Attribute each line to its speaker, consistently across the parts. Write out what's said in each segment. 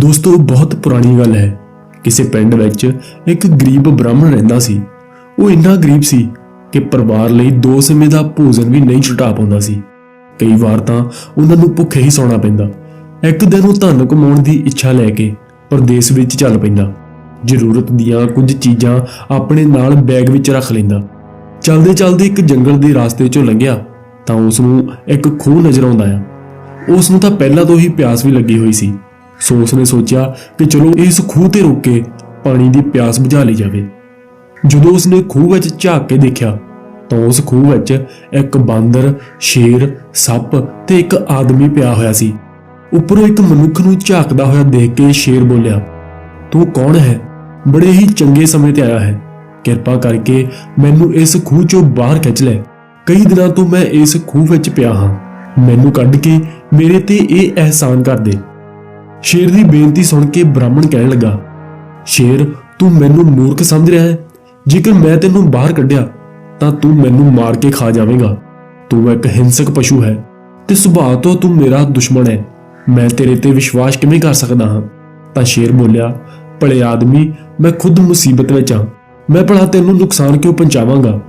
Speaker 1: ਦੋਸਤੋ, ਬਹੁਤ ਪੁਰਾਣੀ ਗੱਲ ਹੈ। ਕਿਸੇ ਪਿੰਡ ਵਿੱਚ ਇੱਕ ਗਰੀਬ ਬ੍ਰਾਹਮਣ ਰਹਿੰਦਾ ਸੀ। ਉਹ ਇੰਨਾ ਗਰੀਬ ਸੀ ਕਿ ਪਰਿਵਾਰ ਲਈ ਦੋ ਸਮੇਂ ਦਾ ਭੋਜਨ ਵੀ ਨਹੀਂ ਛੁਟਾ ਪਾਉਂਦਾ ਸੀ। ਕਈ ਵਾਰ ਤਾਂ ਉਹਨਾਂ ਨੂੰ ਭੁੱਖੇ ਹੀ ਸੌਣਾ ਪੈਂਦਾ। ਇੱਕ ਦਿਨ ਉਹ ਧਨ ਕਮਾਉਣ ਦੀ ਇੱਛਾ ਲੈ ਕੇ ਪਰਦੇਸ ਵਿੱਚ ਚੱਲ ਪੈਂਦਾ। ਜ਼ਰੂਰਤ ਦੀਆਂ ਕੁਝ ਚੀਜ਼ਾਂ ਆਪਣੇ ਨਾਲ ਬੈਗ ਵਿੱਚ ਰੱਖ ਲੈਂਦਾ। ਚਲਦੇ ਚਲਦੇ ਇੱਕ ਜੰਗਲ ਦੇ ਰਾਸਤੇ 'ਚੋਂ ਲੰਘਿਆ ਤਾਂ ਉਸ ਨੂੰ ਇੱਕ ਖੂਹ ਨਜ਼ਰ ਆਉਂਦਾ ਆ। ਉਸ ਨੂੰ ਤਾਂ ਪਹਿਲਾਂ ਤੋਂ ਹੀ ਪਿਆਸ ਵੀ ਲੱਗੀ ਹੋਈ ਸੀ। ਸੋਸ ਨੇ ਸੋਚਿਆ ਕਿ ਚਲੋ ਇਸ ਖੂਹ ਤੇ ਰੁਕ ਕੇ ਪਾਣੀ ਦੀ ਪਿਆਸ ਬੁਝਾ ਲਈ ਜਾਵੇ। ਜਦੋਂ ਉਸਨੇ ਖੂਹ ਵਿੱਚ ਝਾਕ ਕੇ ਦੇਖਿਆ ਤਾਂ ਉਸ ਖੂਹ ਵਿੱਚ ਇੱਕ ਬਾਂਦਰ, ਸ਼ੇਰ, ਸੱਪ ਤੇ ਇੱਕ ਆਦਮੀ ਪਿਆ ਹੋਇਆ ਸੀ। ਉੱਪਰੋਂ ਇੱਕ ਮਨੁੱਖ ਨੂੰ ਝਾਕਦਾ ਹੋਇਆ ਦੇਖ ਕੇ ਸ਼ੇਰ ਬੋਲਿਆ ਤੂੰ ਕੌਣ ਹੈ? ਬੜੇ ਹੀ ਚੰਗੇ ਸਮੇਂ ਤੇ ਆਇਆ ਹੈ। ਕਿਰਪਾ ਕਰਕੇ ਮੈਨੂੰ ਇਸ ਖੂਹ ਚੋਂ ਬਾਹਰ ਖਿੱਚ ਲੈ। ਕਈ ਦਿਨਾਂ ਤੋਂ ਮੈਂ ਇਸ ਖੂਹ ਵਿੱਚ ਪਿਆ ਹਾਂ। ਮੈਨੂੰ ਕੱਢ ਕੇ ਮੇਰੇ ਤੇ ਇਹ ਅਹਿਸਾਨ ਕਰ ਦੇ। ਸ਼ੇਰ ਦੀ ਬੇਨਤੀ ਸੁਣ ਕੇ ਬ੍ਰਾਹਮਣ ਕਹਿਣ ਲੱਗਾ, ਸ਼ੇਰ, ਤੂੰ ਮੈਨੂੰ ਮੂਰਖ ਸਮਝ ਰਿਹਾ ਹੈ। ਜੇਕਰ ਮੈਂ ਤੈਨੂੰ ਬਾਹਰ ਕੱਢਿਆ, ਤਾਂ ਤੂੰ ਮੈਨੂੰ ਮਾਰ ਕੇ ਖਾ ਜਾਵੇਂਗਾ। ਤੂੰ ਇੱਕ ਹਿੰਸਕ ਪਸ਼ੂ ਹੈ ਤੇ ਸੁਭਾਅ ਤੋਂ ਤੂੰ ਮੇਰਾ ਦੁਸ਼ਮਣ ਹੈ। ਮੈਂ ਤੇਰੇ ਤੇ ਵਿਸ਼ਵਾਸ ਕਿਵੇਂ ਕਰ ਸਕਦਾ ਹਾਂ? ਤਾਂ ਸ਼ੇਰ ਬੋਲਿਆ, ਭਲੇ ਆਦਮੀ, ਮੈਂ ਖੁਦ ਮੁਸੀਬਤ ਵਿੱਚ ਹਾਂ। ਮੈਂ ਭਲਾ ਤੈਨੂੰ ਨੁਕਸਾਨ ਕਿਉਂ ਪਹੁੰਚਾਵਾਂਗਾ?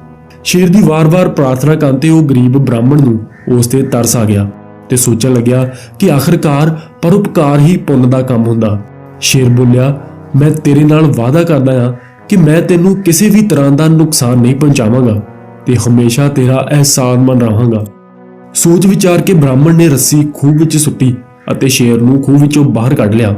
Speaker 1: ਸ਼ੇਰ ਦੀ ਵਾਰ-ਵਾਰ ਪ੍ਰਾਰਥਨਾ ਕਰਨ ਤੇ ਉਹ ਗਰੀਬ ਬ੍ਰਾਹਮਣ ਨੂੰ ਉਸ ਤੇ ਤਰਸ ਆ ਗਿਆ। ਤੇ ਸੋਚਣ ਲੱਗਿਆ ਕਿ ਆਖਰਕਾਰ ਪਰਉਪਕਾਰ ਹੀ ਪੁੰਨ ਦਾ ਕੰਮ ਹੁੰਦਾ। ਸ਼ੇਰ ਬੋਲਿਆ, ਮੈਂ ਤੇਰੇ ਨਾਲ ਵਾਅਦਾ ਕਰਦਾ ਹਾਂ ਕਿ ਮੈਂ ਤੈਨੂੰ ਕਿਸੇ ਵੀ ਤਰ੍ਹਾਂ ਦਾ ਨੁਕਸਾਨ ਨਹੀਂ ਪਹੁੰਚਾਵਾਂਗਾ ਤੇ ਹਮੇਸ਼ਾ ਤੇਰਾ ਅਹਿਸਾਨਮੰਦ ਰਹਾਂਗਾ। ਸੋਚ ਵਿਚਾਰ ਕੇ ਬ੍ਰਾਹਮਣ ਨੇ ਰੱਸੀ ਖੂਹ ਵਿੱਚ ਸੁੱਟੀ ਅਤੇ ਸ਼ੇਰ ਨੂੰ ਖੂਹ ਵਿੱਚੋਂ ਬਾਹਰ ਕੱਢ ਲਿਆ।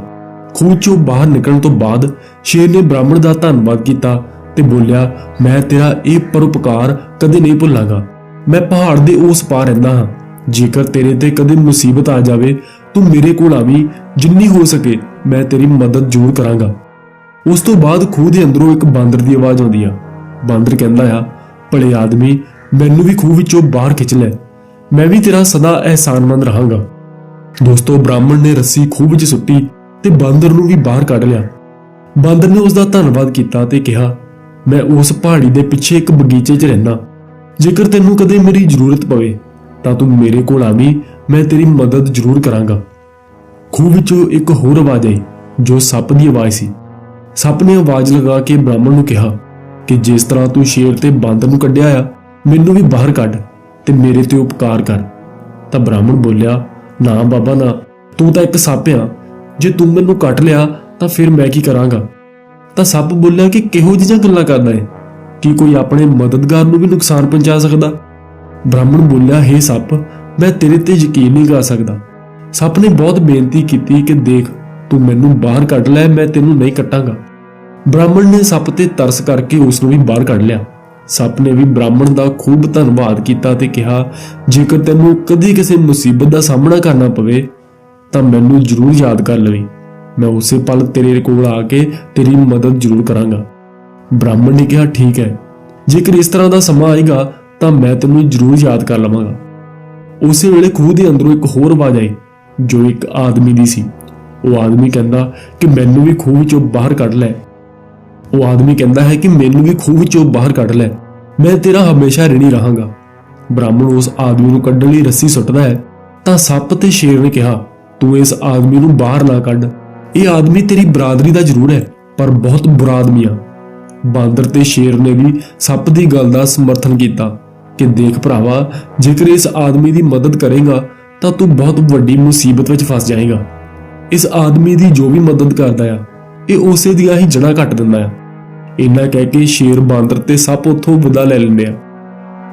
Speaker 1: ਖੂਹ ਚੋਂ ਬਾਹਰ ਨਿਕਲਣ ਤੋਂ ਬਾਅਦ ਸ਼ੇਰ ਨੇ ਬ੍ਰਾਹਮਣ ਦਾ ਧੰਨਵਾਦ ਕੀਤਾ ਤੇ ਬੋਲਿਆ, ਮੈਂ ਤੇਰਾ ਇਹ ਪਰਉਪਕਾਰ ਕਦੇ ਨਹੀਂ ਭੁੱਲਾਂਗਾ। ਮੈਂ ਪਹਾੜ ਦੇ ਉਸ ਪਾਰ ਰਹਿੰਦਾ ਹਾਂ ਜੇਕਰ ਤੇਰੇ ਤੇ ਕਦੇ ਮੁਸੀਬਤ ਆ ਜਾਵੇ, ਤੂੰ ਮੇਰੇ ਕੋਲ ਆਵੀਂ, ਜਿੰਨੀ ਹੋ ਸਕੇ ਮੈਂ ਤੇਰੀ ਮਦਦ ਜ਼ਰੂਰ ਕਰਾਂਗਾ। ਉਸ ਤੋਂ ਬਾਅਦ ਖੂਹ ਦੇ ਅੰਦਰੋਂ ਇੱਕ ਬਾਂਦਰ ਦੀ ਆਵਾਜ਼ ਆਉਂਦੀ ਆ। ਬਾਂਦਰ ਕਹਿੰਦਾ ਆ, ਭਲੇ ਆਦਮੀ, ਮੈਨੂੰ ਵੀ ਖੂਹ ਵਿੱਚੋਂ ਬਾਹਰ ਖਿੱਚ ਲੈ। ਮੈਂ ਵੀ ਤੇਰਾ ਸਦਾ ਅਹਿਸਾਨਮੰਦ ਰਹਾਂਗਾ। ਦੋਸਤੋ, ਬ੍ਰਾਹਮਣ ਨੇ ਰੱਸੀ ਖੂਹ ਵਿੱਚ ਸੁੱਟੀ ਤੇ ਬਾਂਦਰ ਨੂੰ ਵੀ ਬਾਹਰ ਕੱਢ ਲਿਆ। ਬਾਂਦਰ ਨੇ ਉਸ ਦਾ ਧੰਨਵਾਦ ਕੀਤਾ ਤੇ ਕਿਹਾ, ਮੈਂ ਉਸ ਪਹਾੜੀ ਦੇ ਪਿੱਛੇ ਇੱਕ ਬਗੀਚੇ 'ਚ ਰਹਿਣਾ ਜੇਕਰ ਤੈਨੂੰ ਕਦੇ ਮੇਰੀ ਜ਼ਰੂਰਤ ਪਵੇ ਤਾਂ ਤੂੰ ਮੇਰੇ ਕੋਲ ਆਵੀਂ, ਮੈਂ ਤੇਰੀ ਮਦਦ ਜ਼ਰੂਰ ਕਰਾਂਗਾ। ਖੂਹ ਵਿੱਚੋਂ ਇੱਕ ਹੋਰ ਆਵਾਜ਼ ਆਈ, ਜੋ ਸੱਪ ਦੀ ਆਵਾਜ਼ ਸੀ। ਸੱਪ ਨੇ ਆਵਾਜ਼ ਲਗਾ ਕੇ ਬ੍ਰਾਹਮਣ ਨੂੰ ਕਿਹਾ ਕਿ ਜਿਸ ਤਰ੍ਹਾਂ ਤੂੰ ਸ਼ੇਰ ਤੇ ਬਾਂਦਰ ਨੂੰ ਕੱਢਿਆ ਆ, ਮੈਨੂੰ ਵੀ ਬਾਹਰ ਕੱਢ ਤੇ ਮੇਰੇ ਤੇ ਉਪਕਾਰ ਕਰ। ਤਾਂ ਬ੍ਰਾਹਮਣ ਬੋਲਿਆ, ਨਾ ਬਾਬਾ, ਨਾ, ਤੂੰ ਤਾਂ ਇੱਕ ਸੱਪ ਆ। ਜੇ ਤੂੰ ਮੈਨੂੰ ਕੱਟ ਲਿਆ, ਤਾਂ ਫਿਰ ਮੈਂ ਕੀ ਕਰਾਂਗਾ? ਤਾਂ ਸੱਪ ਬੋਲਿਆ ਕਿ ਕਿਹੋ ਜਿਹੀਆਂ ਗੱਲਾਂ ਕਰਦਾ ਹੈ ਕੀ ਕੋਈ ਆਪਣੇ ਮਦਦਗਾਰ ਨੂੰ ਵੀ ਨੁਕਸਾਨ ਪਹੁੰਚਾ ਸਕਦਾ? ਬ੍ਰਾਹਮਣ ਬੋਲਿਆ, ਹੇ ਸੱਪ, ਮੈਂ ਤੇਰੇ ਤੇ ਯਕੀਨ ਨਹੀਂ ਕਰ ਸਕਦਾ। ਸੱਪ ਨੇ ਬਹੁਤ ਬੇਨਤੀ ਕੀਤੀ ਕਿ ਦੇਖ, ਤੂੰ ਮੈਨੂੰ ਬਾਹਰ ਕੱਢ ਲੈ, ਮੈਂ ਤੈਨੂੰ ਨਹੀਂ ਕੱਟਾਂਗਾ। ਬ੍ਰਾਹਮਣ ਨੇ ਸੱਪ ਤੇ ਤਰਸ ਕਰਕੇ ਉਸ ਨੂੰ ਵੀ ਬਾਹਰ ਕੱਢ ਲਿਆ। ਸੱਪ ਨੇ ਵੀ ਬ੍ਰਾਹਮਣ ਦਾ ਖੂਬ ਧੰਨਵਾਦ ਕੀਤਾ ਤੇ ਕਿਹਾ, ਜੇਕਰ ਤੈਨੂੰ ਕਦੀ ਕਿਸੇ ਮੁਸੀਬਤ ਦਾ ਸਾਹਮਣਾ ਕਰਨਾ ਪਵੇ, ਤਾਂ ਮੈਨੂੰ ਜ਼ਰੂਰ ਯਾਦ ਕਰ ਲਵੀਂ। ਮੈਂ ਉਸੇ ਪਲ ਤੇਰੇ ਕੋਲ ਆ ਕੇ ਤੇਰੀ ਮਦਦ ਜ਼ਰੂਰ ਕਰਾਂਗਾ। ਬ੍ਰਾਹਮਣ ਨੇ ਕਿਹਾ, ਠੀਕ ਹੈ। ਜੇਕਰ ਇਸ ਤਰ੍ਹਾਂ ਦਾ ਸਮਾਂ ਆਏਗਾ ਤਾਂ ਮੈਂ ਤੈਨੂੰ ਜ਼ਰੂਰ ਯਾਦ ਕਰ ਲਵਾਂਗਾ। ਉਸੇ ਵੇਲੇ ਖੂਹ ਦੇ ਅੰਦਰੋਂ ਇੱਕ ਹੋਰ ਆਵਾਜ਼ ਆਈ, ਜੋ ਇੱਕ ਆਦਮੀ ਦੀ ਸੀ। ਉਹ ਆਦਮੀ ਕਹਿੰਦਾ ਕਿ ਮੈਨੂੰ ਵੀ ਖੂਹ ਵਿੱਚੋਂ ਬਾਹਰ ਕੱਢ ਲੈ। ਉਹ ਆਦਮੀ ਕਹਿੰਦਾ ਹੈ ਕਿ ਮੈਨੂੰ ਵੀ ਖੂਹ ਵਿੱਚੋਂ ਬਾਹਰ ਕੱਢ ਲੈ। ਮੈਂ ਤੇਰਾ ਹਮੇਸ਼ਾ ਰਿਣੀ ਰਹਾਂਗਾ। ਬ੍ਰਾਹਮਣ ਉਸ ਆਦਮੀ ਨੂੰ ਕੱਢਣ ਲਈ ਰੱਸੀ ਸੁੱਟਦਾ ਹੈ, ਤਾਂ ਸੱਪ ਤੇ ਸ਼ੇਰ ਨੇ ਕਿਹਾ, ਤੂੰ ਇਸ ਆਦਮੀ ਨੂੰ ਬਾਹਰ ਨਾ ਕੱਢ। ਇਹ ਆਦਮੀ ਤੇਰੀ ਬਰਾਦਰੀ ਦਾ ਜ਼ਰੂਰ ਹੈ, ਪਰ ਬਹੁਤ ਬੁਰਾ ਆਦਮੀ ਆ। ਬਾਂਦਰ ਤੇ ਸ਼ੇਰ ਨੇ ਵੀ ਸੱਪ ਦੀ ਗੱਲ ਦਾ ਸਮਰਥਨ ਕੀਤਾ। ਕਿ ਦੇਖ ਭਰਾਵਾ, ਜੇਕਰ ਇਸ ਆਦਮੀ ਦੀ ਮਦਦ ਕਰੇਗਾ, ਤਾਂ ਤੂੰ ਬਹੁਤ ਵੱਡੀ ਮੁਸੀਬਤ ਵਿੱਚ ਫਸ ਜਾਏਗਾ। ਇਸ ਆਦਮੀ ਦੀ ਜੋ ਵੀ ਮਦਦ ਕਰਦਾ ਆ, ਇਹ ਉਸੇ ਦੀਆਂ ਹੀ ਜੜ੍ਹਾਂ ਕੱਟ ਦਿੰਦਾ ਆ। ਇੰਨਾ ਕਹਿ ਕੇ ਸ਼ੇਰ ਬਾਂਦਰ ਤੇ ਸੱਪ ਉੱਥੋਂ ਵਿਦਾ ਲੈ ਲੈਂਦੇ ਆ।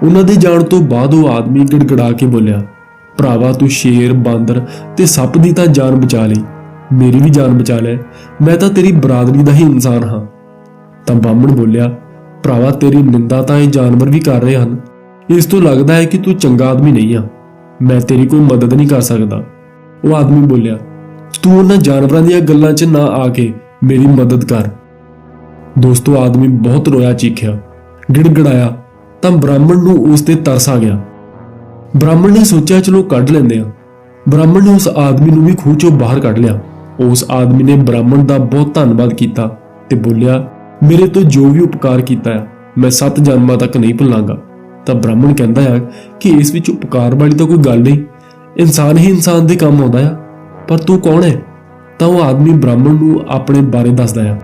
Speaker 1: ਉਹਨਾਂ ਦੇ ਜਾਣ ਤੋਂ ਬਾਅਦ ਉਹ ਆਦਮੀ ਗੜਗੜਾ ਕੇ ਬੋਲਿਆ, ਭਰਾਵਾ, ਤੂੰ ਸ਼ੇਰ, ਬਾਂਦਰ ਤੇ ਸੱਪ ਦੀ ਤਾਂ ਜਾਨ ਬਚਾ ਲਈ। ਮੇਰੀ ਵੀ ਜਾਨ ਬਚਾ ਲੈ। ਮੈਂ ਤਾਂ ਤੇਰੀ ਬਰਾਦਰੀ ਦਾ ਹੀ ਇਨਸਾਨ ਹਾਂ। ਤਾਂ ਬਾਹਮਣ ਬੋਲਿਆ, ਭਰਾਵਾ, ਤੇਰੀ ਨਿੰਦਾ ਤਾਂ ਇਹ ਜਾਨਵਰ ਵੀ ਕਰ ਰਹੇ ਹਨ। ਇਸ ਤੋਂ ਲੱਗਦਾ ਹੈ ਕਿ ਤੂੰ ਚੰਗਾ ਆਦਮੀ ਨਹੀਂ ਆ। ਮੈਂ ਤੇਰੀ ਕੋਈ ਮਦਦ ਨਹੀਂ ਕਰ ਸਕਦਾ। ਉਹ ਆਦਮੀ ਬੋਲਿਆ, ਤੂੰ ਉਹਨਾਂ ਜਾਨਵਰਾਂ ਦੀਆਂ ਗੱਲਾਂ 'ਚ ਨਾ ਆ ਕੇ ਮੇਰੀ ਮਦਦ ਕਰ। ਦੋਸਤੋ, ਆਦਮੀ ਬਹੁਤ ਰੋਇਆ ਚੀਖਿਆ, ਗਿੜਗੜਾਇਆ, ਤਾਂ ਬ੍ਰਾਹਮਣ ਨੂੰ ਉਸ ਤੇ ਤਰਸ ਆ ਗਿਆ। ਬ੍ਰਾਹਮਣ ਨੇ ਸੋਚਿਆ, ਚਲੋ ਕੱਢ ਲੈਂਦੇ ਆ ਬ੍ਰਾਹਮਣ ਨੇ ਉਸ ਆਦਮੀ ਨੂੰ ਵੀ ਖੂਹ ਚੋਂ ਬਾਹਰ ਕੱਢ ਲਿਆ। ਉਸ ਆਦਮੀ ਨੇ ਬ੍ਰਾਹਮਣ ਦਾ ਬਹੁਤ ਧੰਨਵਾਦ ਕੀਤਾ ਤੇ ਬੋਲਿਆ, ਮੇਰੇ ਤੋਂ ਜੋ ਵੀ ਉਪਕਾਰ ਕੀਤਾ ਹੈ, ਮੈਂ ਸੱਤ ਜਨਮਾਂ ਤੱਕ ਨਹੀਂ ਭੁੱਲਾਂਗਾ। ਤਾਂ ਬ੍ਰਾਹਮਣ ਕਹਿੰਦਾ ਆ ਕਿ ਇਸ ਵਿੱਚ ਉਪਕਾਰ ਵਾਲੀ ਤਾਂ ਕੋਈ ਗੱਲ ਨਹੀਂ। ਇਨਸਾਨ ਹੀ ਇਨਸਾਨ ਦੇ ਕੰਮ ਆਉਂਦਾ ਆ, ਪਰ ਤੂੰ ਕੌਣ ਹੈ? ਤਾਂ ਉਹ ਆਦਮੀ ਬ੍ਰਾਹਮਣ ਨੂੰ ਆਪਣੇ ਬਾਰੇ ਦੱਸਦਾ ਆ।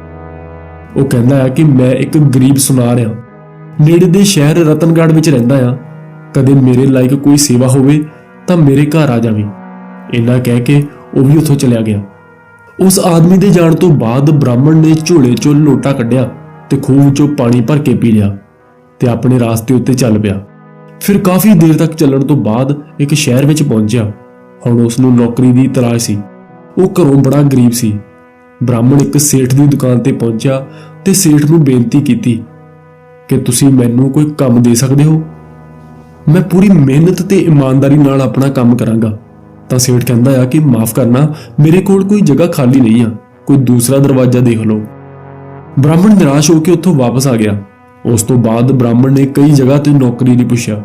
Speaker 1: ਉਹ ਕਹਿੰਦਾ ਆ ਕਿ ਮੈਂ ਇੱਕ ਗਰੀਬ ਸੁਨਾਰ ਆ। ਨੇੜੇ ਦੇ ਸ਼ਹਿਰ ਰਤਨਗੜ੍ਹ ਵਿੱਚ ਰਹਿੰਦਾ ਆ। ਕਦੇ ਮੇਰੇ ਲਾਇਕ ਕੋਈ ਸੇਵਾ ਹੋਵੇ, ਤਾਂ ਮੇਰੇ ਘਰ ਆ ਜਾਵੀਂ। ਇੰਨਾ ਕਹਿ ਕੇ ਉਹ ਵੀ ਉੱਥੋਂ ਚਲਿਆ ਗਿਆ। ਉਸ ਆਦਮੀ ਦੇ ਜਾਣ ਤੋਂ ਬਾਅਦ ਬ੍ਰਾਹਮਣ ਨੇ ਝੋਲੇ ਚੋਂ ਲੋਟਾ ਕੱਢਿਆ ਤੇ ਖੂਹ ਵਿੱਚੋਂ ਪਾਣੀ ਭਰ ਕੇ ਪੀ ਲਿਆ। ਤੇ ਆਪਣੇ ਰਾਸਤੇ ਉੱਤੇ ਚੱਲ ਪਿਆ। ਫਿਰ ਕਾਫੀ ਦੇਰ ਤੱਕ ਚੱਲਣ ਤੋਂ ਬਾਅਦ ਇੱਕ ਸ਼ਹਿਰ ਵਿੱਚ ਪਹੁੰਚਿਆ। ਹੁਣ ਉਸ ਨੂੰ ਨੌਕਰੀ ਦੀ ਤਲਾਸ਼ ਸੀ। ਉਹ ਘਰੋਂ ਬੜਾ ਗਰੀਬ ਸੀ। ਬ੍ਰਾਹਮਣ ਇੱਕ ਸੇਠ ਦੀ ਦੁਕਾਨ ਤੇ ਪਹੁੰਚਿਆ ਤੇ ਸੇਠ ਨੂੰ ਬੇਨਤੀ ਕੀਤੀ, ਕਿ ਤੁਸੀਂ ਮੈਨੂੰ ਕੋਈ ਕੰਮ ਦੇ ਸਕਦੇ ਹੋ? ਮੈਂ ਪੂਰੀ ਮਿਹਨਤ ਤੇ ਇਮਾਨਦਾਰੀ ਨਾਲ ਆਪਣਾ ਕੰਮ ਕਰਾਂਗਾ। ਤਾਂ ਸੇਠ ਕਹਿੰਦਾ ਆ ਕਿ ਮਾਫ ਕਰਨਾ, ਮੇਰੇ ਕੋਲ ਕੋਈ ਜਗ੍ਹਾ ਖਾਲੀ ਨਹੀਂ ਆ, ਕੋਈ ਦੂਸਰਾ ਦਰਵਾਜ਼ਾ ਦੇਖ ਲਓ। ਬ੍ਰਾਹਮਣ ਨਿਰਾਸ਼ ਹੋ ਕੇ ਉੱਥੋਂ ਵਾਪਸ ਆ ਗਿਆ। ਉਸ ਤੋਂ ਬਾਅਦ ਬ੍ਰਾਹਮਣ ਨੇ ਕਈ ਜਗ੍ਹਾ ਤੇ ਨੌਕਰੀ ਲਈ ਪੁੱਛਿਆ,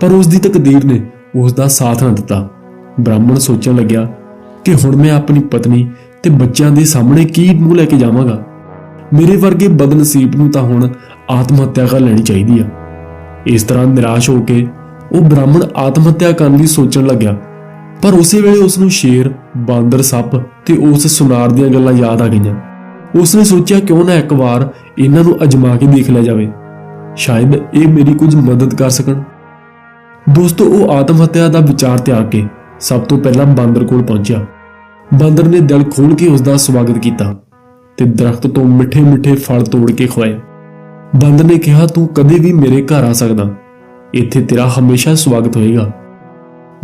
Speaker 1: ਪਰ ਉਸ ਦੀ ਤਕਦੀਰ ਨੇ ਉਸ ਦਾ ਸਾਥ ਨਾ ਦਿੱਤਾ। ਬ੍ਰਾਹਮਣ ਸੋਚਣ ਲੱਗਿਆ ਕਿ ਹੁਣ ਮੈਂ ਆਪਣੀ ਪਤਨੀ ਤੇ ਬੱਚਿਆਂ ਦੇ ਸਾਹਮਣੇ ਕੀ ਮੂੰਹ ਲੈ ਕੇ ਜਾਵਾਂਗਾ। ਮੇਰੇ ਵਰਗੇ ਬਦਨਸੀਬ ਨੂੰ ਤਾਂ ਹੁਣ ਆਤਮ ਹੱਤਿਆ ਕਰ ਲੈਣੀ ਚਾਹੀਦੀ ਆ। ਇਸ ਤਰ੍ਹਾਂ ਨਿਰਾਸ਼ ਹੋ ਕੇ ਉਹ ਬ੍ਰਾਹਮਣ ਆਤਮ ਹੱਤਿਆ ਕਰਨ ਦੀ ਸੋਚਣ ਲੱਗਿਆ, ਪਰ ਉਸੇ ਵੇਲੇ ਉਸ ਨੂੰ ਸ਼ੇਰ, ਬਾਂਦਰ ਸੱਪ ਤੇ ਉਸ ਸੁਨਾਰ ਦੀਆਂ ਗੱਲਾਂ ਯਾਦ ਆ ਗਈਆਂ। ਉਸਨੇ ਸੋਚਿਆ ਕਿਉਂ ਨਾ ਇੱਕ ਵਾਰ ਇਹਨਾਂ ਨੂੰ ਅਜਮਾ ਕੇ ਦੇਖ ਲਿਆ ਜਾਵੇ। ਸ਼ਾਇਦ ਇਹ ਮੇਰੀ ਕੁਝ ਮਦਦ ਕਰ ਸਕਣ। ਦੋਸਤੋ, ਉਹ ਆਤਮ ਹੱਤਿਆ ਦਾ ਵਿਚਾਰ ਤਿਆਗ ਕੇ ਸਭ ਤੋਂ ਪਹਿਲਾਂ ਬਾਂਦਰ ਕੋਲ ਪਹੁੰਚਿਆ। ਬਾਂਦਰ ਨੇ ਦਿਲ ਖੋਲ ਕੇ ਉਸ ਦਾ ਸਵਾਗਤ ਕੀਤਾ ਤੇ ਦਰਖਤ ਤੋਂ ਮਿੱਠੇ-ਮਿੱਠੇ ਫਲ ਤੋੜ ਕੇ ਖਵਾਏ। ਬਾਂਦਰ ਨੇ ਕਿਹਾ, ਤੂੰ ਕਦੇ ਵੀ ਮੇਰੇ ਘਰ ਆ ਸਕਦਾ। ਇੱਥੇ ਤੇਰਾ ਹਮੇਸ਼ਾ ਸਵਾਗਤ ਹੋਏਗਾ।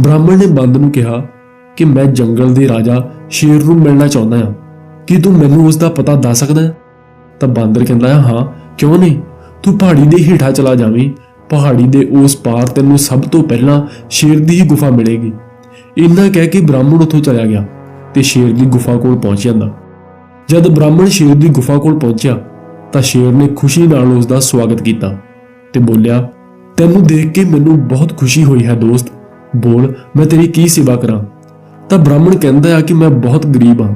Speaker 1: ਬ੍ਰਾਹਮਣ ਨੇ ਬੰਦ ਨੂੰ ਕਿਹਾ ਕਿ ਮੈਂ ਜੰਗਲ ਦੇ ਰਾਜਾ ਸ਼ੇਰ ਨੂੰ ਮਿਲਣਾ ਚਾਹੁੰਦਾ ਹਾਂ। ਕੀ ਤੂੰ ਮੈਨੂੰ ਉਸ ਦਾ ਪਤਾ ਦੱਸ ਸਕਦਾ ਹੈ? ਤਾਂ ਬਾਂਦਰ ਕਹਿੰਦਾ ਹੈ, ਹਾਂ, ਕਿਉਂ ਨਹੀਂ? ਤੂੰ ਪਹਾੜੀ ਦੇ ਹੇਠਾਂ ਚਲਾ ਜਾਵੀਂ। ਪਹਾੜੀ ਦੇ ਉਸ ਪਾਰ ਤੈਨੂੰ ਸਭ ਤੋਂ ਪਹਿਲਾਂ ਸ਼ੇਰ ਦੀ ਹੀ ਗੁਫਾ ਮਿਲੇਗੀ। ਇੰਨਾ ਕਹਿ ਕੇ ਬ੍ਰਾਹਮਣ ਉੱਥੋਂ ਚਲਾ ਗਿਆ ਤੇ ਸ਼ੇਰ ਦੀ ਗੁਫਾ ਕੋਲ ਪਹੁੰਚ ਜਾਂਦਾ। ਜਦ ਬ੍ਰਾਹਮਣ ਸ਼ੇਰ ਦੀ ਗੁਫਾ ਕੋਲ ਪਹੁੰਚਿਆ, ਤਾਂ ਸ਼ੇਰ ਨੇ ਖੁਸ਼ੀ ਨਾਲ ਉਸ ਦਾ ਸਵਾਗਤ ਕੀਤਾ ਤੇ ਬੋਲਿਆ, ਤੈਨੂੰ ਦੇਖ ਕੇ ਮੈਨੂੰ ਬਹੁਤ ਖੁਸ਼ੀ ਹੋਈ ਹੈ ਦੋਸਤ। ਬੋਲ, ਮੈਂ ਤੇਰੀ ਕੀ ਸੇਵਾ ਕਰਾਂ? ਤਾਂ ਬ੍ਰਾਹਮਣ ਕਹਿੰਦਾ ਆ ਕਿ ਮੈਂ ਬਹੁਤ ਗਰੀਬ ਹਾਂ।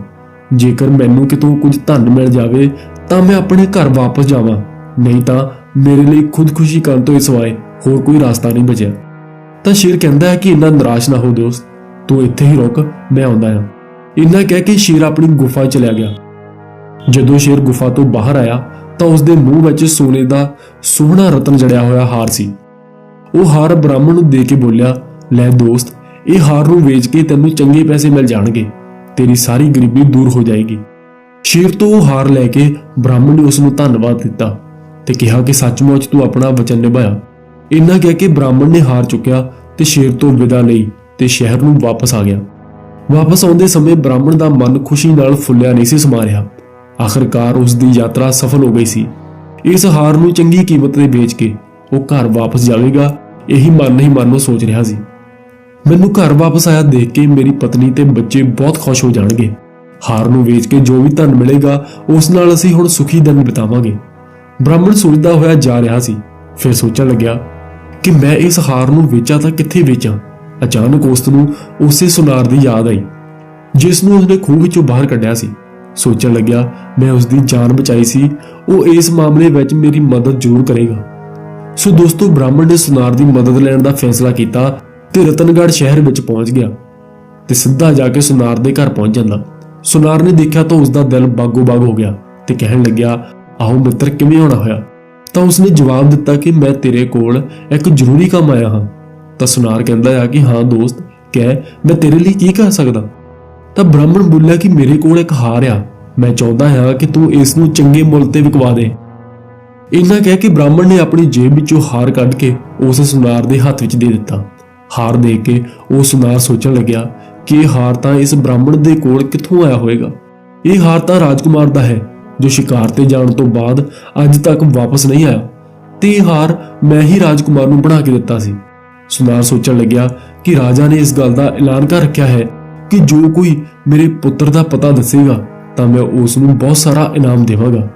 Speaker 1: ਜੇਕਰ ਮੈਨੂੰ ਕਿਤੋਂ ਕੁਝ ਧਨ ਮਿਲ ਜਾਵੇ, ਤਾਂ ਮੈਂ ਆਪਣੇ ਘਰ ਵਾਪਸ ਜਾਵਾਂ। ਨਹੀਂ ਤਾਂ ਮੇਰੇ ਲਈ ਖੁਦਕੁਸ਼ੀ ਕਰਨ ਤੋਂ ਸਿਵਾਏ ਹੋਰ ਕੋਈ ਰਸਤਾ ਨਹੀਂ ਬਚਿਆ। ਤਾਂ ਸ਼ੇਰ ਕਹਿੰਦਾ ਹੈ ਕਿ ਇੰਨਾ ਨਿਰਾਸ਼ ਨਾ ਹੋ ਦੋਸਤ, ਤੂੰ ਇੱਥੇ ਹੀ ਰੁਕ, ਮੈਂ ਆਉਂਦਾ ਹਾਂ। ਇੰਨਾ ਕਹਿ ਕੇ ਸ਼ੇਰ ਆਪਣੀ ਗੁਫਾ ਚਲਿਆ ਗਿਆ। ਜਦੋਂ ਸ਼ੇਰ ਗੁਫਾ ਤੋਂ ਬਾਹਰ ਆਇਆ, ਤਾਂ ਉਸ ਦੇ ਮੂੰਹ ਵਿੱਚ ਸੋਨੇ ਦਾ ਸੋਹਣਾ ਰਤਨ ਜੜਿਆ ਹੋਇਆ ਹਾਰ ਸੀ। ਉਹ ਹਾਰ ਬ੍ਰਾਹਮਣ ਨੂੰ ਦੇ ਕੇ ਬੋਲਿਆ, ਲੈ ਦੋਸਤ, ਇਹ ਹਾਰ ਨੂੰ ਵੇਚ ਕੇ ਤੈਨੂੰ ਚੰਗੇ ਪੈਸੇ ਮਿਲ ਜਾਣਗੇ। ਤੇਰੀ ਸਾਰੀ ਗਰੀਬੀ ਦੂਰ ਹੋ ਜਾਏਗੀ। ਸ਼ੇਰ ਤੋਂ ਉਹ ਹਾਰ ਲੈ ਕੇ ਬ੍ਰਾਹਮਣ ਨੇ ਉਸ ਨੂੰ ਧੰਨਵਾਦ ਦਿੱਤਾ ਤੇ ਕਿਹਾ ਕਿ ਸੱਚਮੁੱਚ ਤੂੰ ਆਪਣਾ ਵਚਨ ਨਿਭਾਇਆ। ਇੰਨਾ ਕਹਿ ਕੇ ਬ੍ਰਾਹਮਣ ਨੇ ਹਾਰ ਚੁੱਕਿਆ ਤੇ ਸ਼ੇਰ ਤੋਂ ਵਿਦਾ ਲਈ ਤੇ ਸ਼ਹਿਰ ਨੂੰ ਵਾਪਸ ਆ ਗਿਆ। ਵਾਪਸ ਆਉਂਦੇ ਸਮੇਂ ਬ੍ਰਾਹਮਣ ਦਾ ਮਨ ਖੁਸ਼ੀ ਨਾਲ ਫੁੱਲਿਆ ਨਹੀਂ ਸੀ ਸਮਾ ਰਿਹਾ ਆਖਰਕਾਰ ਉਸ ਦੀ ਯਾਤਰਾ ਸਫਲ ਹੋ ਗਈ ਸੀ। ਇਸ ਹਾਰ ਨੂੰ ਚੰਗੀ ਕੀਮਤ ਤੇ ਵੇਚ ਕੇ ਉਹ ਘਰ ਵਾਪਸ ਜਾਵੇਗਾ, ਇਹੀ ਮਨ ਹੀ ਮਨ ਨੂੰ ਸੋਚ ਰਿਹਾ ਸੀ। ਮੈਨੂੰ ਘਰ ਵਾਪਸ ਆਇਆ ਦੇਖ ਕੇ ਮੇਰੀ ਪਤਨੀ ਤੇ ਬੱਚੇ ਬਹੁਤ ਖੁਸ਼ ਹੋ ਜਾਣਗੇ। ਹਾਰ ਨੂੰ ਵੇਚ ਕੇ ਜੋ ਵੀ ਧਨ ਮਿਲੇਗਾ, ਉਸ ਨਾਲ ਅਸੀਂ ਹੁਣ ਸੁਖੀ ਦਿਨ ਬਿਤਾਵਾਂਗੇ। ਬ੍ਰਾਹਮਣ ਸੋਚਦਾ ਹੋਇਆ ਜਾ ਰਿਹਾ ਸੀ। ਫਿਰ ਸੋਚਣ ਲੱਗਿਆ ਕਿ ਮੈਂ ਇਸ ਹਾਰ ਨੂੰ ਵੇਚਾਂ ਤਾਂ ਕਿੱਥੇ ਵੇਚਾਂ? ਅਚਾਨਕ ਉਸ ਨੂੰ ਉਸੇ ਸੁਨਾਰ ਦੀ ਯਾਦ ਆਈ, ਜਿਸ ਨੂੰ ਉਸਨੇ ਖੂਹ ਵਿੱਚੋਂ ਬਾਹਰ ਕੱਢਿਆ ਸੀ। ਸੋਚਣ ਲੱਗਿਆ, ਮੈਂ ਉਸ ਦੀ ਜਾਨ ਬਚਾਈ ਸੀ। ਉਹ ਇਸ ਮਾਮਲੇ ਵਿੱਚ ਮੇਰੀ ਮਦਦ ਜ਼ਰੂਰ ਕਰੇਗਾ। ਸੋ ਦੋਸਤੋ, ਬ੍ਰਾਹਮਣ ਨੇ ਸੁਨਾਰ ਦੀ ਮਦਦ ਲੈਣ ਦਾ ਫੈਸਲਾ ਕੀਤਾ ਤੇ ਰਤਨਗੜ੍ਹ ਸ਼ਹਿਰ ਵਿੱਚ ਪਹੁੰਚ ਗਿਆ ਤੇ ਸਿੱਧਾ ਜਾ ਕੇ ਸੁਨਾਰ ਦੇ ਘਰ ਪਹੁੰਚ ਜਾਂਦਾ। ਸੁਨਾਰ ਨੇ ਦੇਖਿਆ ਤਾਂ ਉਸ ਦਾ ਦਿਲ ਬਾਗੋ-ਬਾਗ ਹੋ ਗਿਆ ਤੇ ਕਹਿਣ ਲੱਗਿਆ, ਆਹੋ ਮਿੱਤਰ, ਕਿਵੇਂ ਆਉਣਾ ਹੋਇਆ? ਤਾਂ ਉਸਨੇ ਜਵਾਬ ਦਿੱਤਾ ਕਿ, ਮੈਂ ਤੇਰੇ ਕੋਲ ਇੱਕ ਜ਼ਰੂਰੀ ਕੰਮ ਆਇਆ ਹਾਂ। ਤਾਂ ਸੁਨਾਰ ਕਹਿੰਦਾ ਆ ਕਿ, ਹਾਂ ਦੋਸਤ, ਕਹਿ, ਮੈਂ ਤੇਰੇ ਲਈ ਕੀ ਕਰ ਸਕਦਾ? ਤਾਂ ਬ੍ਰਾਹਮਣ ਬੋਲਿਆ ਕਿ, ਮੇਰੇ ਕੋਲ ਇੱਕ ਹਾਰ ਆ। ਮੈਂ ਚਾਹੁੰਦਾ ਹਾਂ ਕਿ ਤੂੰ ਇਸ ਨੂੰ ਚੰਗੇ ਮੁੱਲ ਤੇ ਵਿਕਵਾ ਦੇ। ਇੰਨਾ ਕਹਿ ਕੇ ਬ੍ਰਾਹਮਣ ਨੇ ਆਪਣੀ ਜੇਬ ਵਿੱਚੋਂ ਹਾਰ ਕੱਢ ਕੇ ਉਸ ਸੁਨਾਰ ਦੇ ਹੱਥ ਵਿੱਚ ਦੇ ਦਿੱਤਾ। ਹਾਰ ਦੇ ਕੇ ਉਹ ਸੁਨਾਰ ਸੋਚਣ ਲੱਗਿਆ ਕਿ ਇਹ ਹਾਰ ਤਾਂ ਇਸ ਬ੍ਰਾਹਮਣ ਦੇ ਕੋਲ ਕਿੱਥੋਂ ਆਇਆ ਹੋਵੇਗਾ। ਇਹ ਹਾਰ ਤਾਂ ਰਾਜਕੁਮਾਰ ਦਾ ਹੈ, ਜੋ ਸ਼ਿਕਾਰ ਤੇ ਜਾਣ ਤੋਂ ਬਾਅਦ ਅੱਜ ਤੱਕ ਵਾਪਸ ਨਹੀਂ ਆਇਆ। ਤੇ ਇਹ ਹਾਰ ਮੈਂ ਹੀ ਰਾਜਕੁਮਾਰ ਨੂੰ ਬਣਾ ਕੇ ਦਿੱਤਾ ਸੀ। ਸੁਨਾਰ ਸੋਚਣ ਲੱਗਿਆ ਕਿ ਰਾਜਾ ਨੇ ਇਸ ਗੱਲ ਦਾ ਐਲਾਨ ਕਰ ਰੱਖਿਆ ਹੈ ਕਿ ਜੋ ਕੋਈ ਮੇਰੇ ਪੁੱਤਰ ਦਾ ਪਤਾ ਦੱਸੇਗਾ, ਤਾਂ ਮੈਂ ਉਸ ਨੂੰ ਬਹੁਤ ਸਾਰਾ ਇਨਾਮ ਦੇਵਾਂਗਾ।